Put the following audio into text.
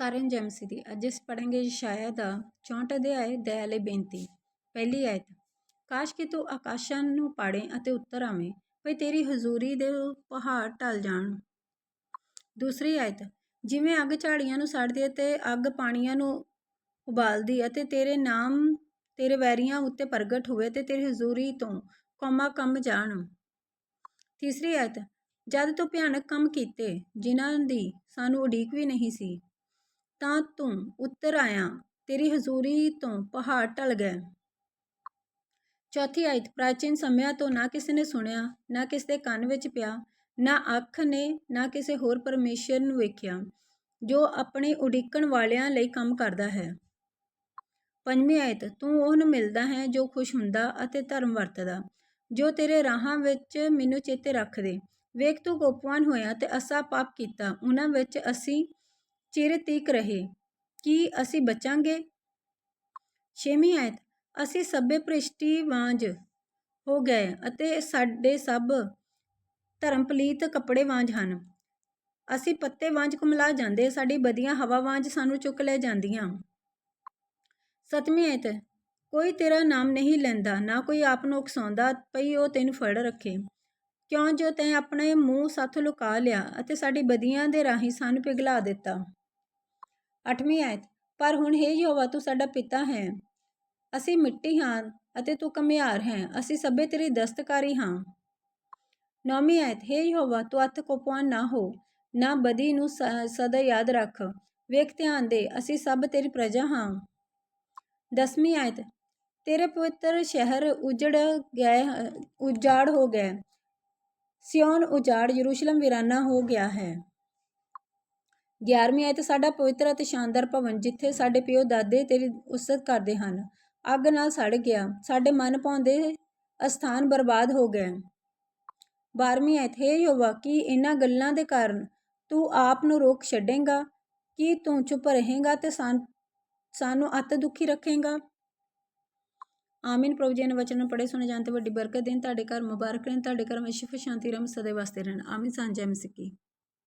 ਸਾਰਿਆਂ ਨੂੰ ਜੈ ਦੀ। ਅੱਜ ਅਸੀਂ ਪੜ੍ਹਾਂਗੇ ਯਸ਼ਾਇਆ ਦਾ 64 ਅਧਿਆਇ ਦਇਆ ਲਈ ਬੇਨਤੀ। ਪਹਿਲੀ ਆਇਤ, ਕਾਸ਼ ਕਿ ਤੂੰ ਆਕਾਸ਼ਾਂ ਨੂੰ ਪਾੜੇ ਅਤੇ ਉੱਤਰ ਆਵੇਂ, ਭਈ ਤੇਰੀ ਹਜ਼ੂਰੀ ਦੇ ਪਹਾੜ ਢਲ ਜਾਣ। ਦੂਸਰੀ ਆਇਤ, ਜਿਵੇਂ ਅੱਗ ਝਾੜੀਆਂ ਨੂੰ ਸੜਦੀ ਹੈ ਤੇ ਅੱਗ ਪਾਣੀਆਂ ਨੂੰ ਉਬਾਲਦੀ ਅਤੇ ਤੇਰੇ ਨਾਮ, ਤੇਰੇ ਵੈਰੀਆਂ ਉੱਤੇ ਪ੍ਰਗਟ ਹੋਵੇ ਤੇ ਤੇਰੀ ਹਜ਼ੂਰੀ ਤੋਂ ਕੌਮਾਂ ਕੰਮ ਜਾਣ। ਤੀਸਰੀ ਆਇਤ, ਜਦ ਤੂੰ ਭਿਆਨਕ ਕੰਮ ਕੀਤੇ, ਜਿਨ੍ਹਾਂ ਦੀ ਸਾਨੂੰ ਉਡੀਕ ਵੀ ਨਹੀਂ ਸੀ ਤਾਂ ਤੂੰ ਉਤਰ ਆਇਆ, ਤੇਰੀ ਹਜ਼ੂਰੀ ਤੋਂ ਪਹਾੜ ਢਲ ਗਏ। ਚੌਥੀ ਆਇਤ, ਪ੍ਰਾਚੀਨ ਸਮਿਆਂ ਤੋਂ ਨਾ ਕਿਸੇ ਨੇ ਸੁਣਿਆ, ਨਾ ਕਿਸੇ ਦੇ ਕੰਨ ਵਿੱਚ ਪਿਆ, ਨਾ ਅੱਖ ਨੇ, ਨਾ ਕਿਸੇ ਹੋਰ ਪਰਮੇਸ਼ਰ ਨੂੰ ਵੇਖਿਆ, ਜੋ ਆਪਣੇ ਉਡੀਕਣ ਵਾਲਿਆਂ ਲਈ ਕੰਮ ਕਰਦਾ ਹੈ। ਪੰਜਵੀਂ ਆਇਤ, ਤੂੰ ਉਹਨੂੰ ਮਿਲਦਾ ਹੈ ਜੋ ਖੁਸ਼ ਹੁੰਦਾ ਅਤੇ ਧਰਮ ਵਰਤਦਾ, ਜੋ ਤੇਰੇ ਰਾਹਾਂ ਵਿੱਚ ਮੈਨੂੰ ਚੇਤੇ ਰੱਖਦੇ। ਵੇਖ ਤੂੰ ਕੋਪਵਾਨ ਹੋਇਆ ਤੇ ਅਸਾ ਪਾਪ ਕੀਤਾ, ਉਹਨਾਂ ਵਿੱਚ ਅਸੀਂ ਚਿਰ ਤੀਕ ਰਹੇ। ਕੀ ਅਸੀਂ ਬਚਾਂਗੇ? ਛੇਵੀਂ ਆਇਤ, ਅਸੀਂ ਸਭੇ ਭ੍ਰਿਸ਼ਟੀ ਵਾਂਝ ਹੋ ਗਏ ਅਤੇ ਸਾਡੇ ਸਭ ਧਰਮ ਪਲੀਤ ਕੱਪੜੇ ਵਾਂਝ ਹਨ। ਅਸੀਂ ਪੱਤੇ ਵਾਂਝ ਕੁਮਲਾ ਜਾਂਦੇ, ਸਾਡੀ ਬਦੀਆਂ ਹਵਾ ਵਾਂਝ ਸਾਨੂੰ ਚੁੱਕ ਲੈ ਜਾਂਦੀਆਂ। ਸਤਵੀਂ ਆਇਤ, ਕੋਈ ਤੇਰਾ ਨਾਮ ਨਹੀਂ ਲੈਂਦਾ, ਨਾ ਕੋਈ ਆਪ ਨੂੰ ਉਕਸਾਉਂਦਾ, ਪਈ ਉਹ ਤੈਨੂੰ ਫੜ ਰੱਖੇ। ਕਿਉਂ ਜੋ ਤੈਂ ਆਪਣੇ ਮੂੰਹ ਸੱਥ ਲੁਕਾ ਲਿਆ ਅਤੇ ਸਾਡੀ ਬਦੀਆਂ ਦੇ ਰਾਹੀਂ ਸਾਨੂੰ ਪਿਘਲਾ ਦਿੱਤਾ? ਅੱਠਵੀਂ ਆਇਤ, ਪਰ ਹੁਣ ਹੈ ਯਹੋਵਾ, ਤੂੰ ਸਾਡਾ ਪਿਤਾ ਹੈ। ਅਸੀਂ ਮਿੱਟੀ ਹਾਂ ਅਤੇ ਤੂੰ ਕਮਿਆਰ ਹੈ। ਅਸੀਂ ਸਭੇ ਤੇਰੀ ਦਸਤਕਾਰੀ ਹਾਂ। ਨੌਵੀਂ ਆਇਤ, ਹੈ ਯਹੋਵਾ, ਤੂੰ ਅਤ ਕੋਪਵਾਨ ਨਾ ਹੋ, ਨਾ ਬਦੀ ਨੂੰ ਸਦਾ ਯਾਦ ਰੱਖ। ਵੇਖ ਧਿਆਨ ਦੇ, ਅਸੀਂ ਸਭ ਤੇਰੀ ਪ੍ਰਜਾ ਹਾਂ। ਦਸਵੀਂ ਆਇਤ, ਤੇਰੇ ਪਵਿੱਤਰ ਸ਼ਹਿਰ ਉਜੜ ਗਏ, ਉਜਾੜ ਹੋ ਗਏ। ਸਿਓਨ ਉਜਾੜ, ਯਰੂਸ਼ਲਮ ਵੀਰਾਨਾ ਹੋ ਗਿਆ ਹੈ। 11ਵੀਂ ਆਇਤ ਸਾਡਾ ਪਵਿੱਤਰ ਅਤੇ ਸ਼ਾਨਦਾਰ ਭਵਨ ਜਿੱਥੇ ਸਾਡੇ ਪਿਓ, ਦਾਦੇ ਤੇਰੀ ਉਸਤ ਕਰਦੇ ਹਨ। ਅੱਗ ਨਾਲ ਸੜ ਗਿਆ। ਸਾਡੇ ਮਨ ਪਾਉਂਦੇ ਅਸਥਾਨ ਬਰਬਾਦ ਹੋ ਗਏ। 12ਵੀਂ ਆਇਤ ਹੈ ਯੋਵਾ ਕੀ ਇਹਨਾਂ ਗੱਲਾਂ ਦੇ ਕਾਰਨ ਤੂੰ ਆਪ ਨੂੰ ਰੋਕ ਛੱਡੇਗਾ? ਕੀ ਤੂੰ ਚੁੱਪ ਰਹੇਂਗਾ ਤੇ ਸਾਨੂੰ ਅਤ ਦੁਖੀ ਰੱਖੇਗਾ? ਆਮੀਨ। ਪ੍ਰਭੂ ਜੀ ਨੇ ਵਚਨ ਨੂੰ ਪੜੇ ਸੁਣੇ ਜਾਣ ਤੇ ਵੱਡੀ ਬਰਕਤ ਦੇਣ। ਤੁਹਾਡੇ ਘਰ ਮੁਬਾਰਕ ਰਹਿਣ। ਤੁਹਾਡੇ ਘਰ ਵਿੱਚ ਸ਼ਿਫ ਸ਼ਾਂਤੀ ਰਮ ਸਦੇ ਵਾਸਤੇ ਰਹਿਣ। ਆਮੀਨ। ਸਾਂਝਾ ਮਸੀਹ।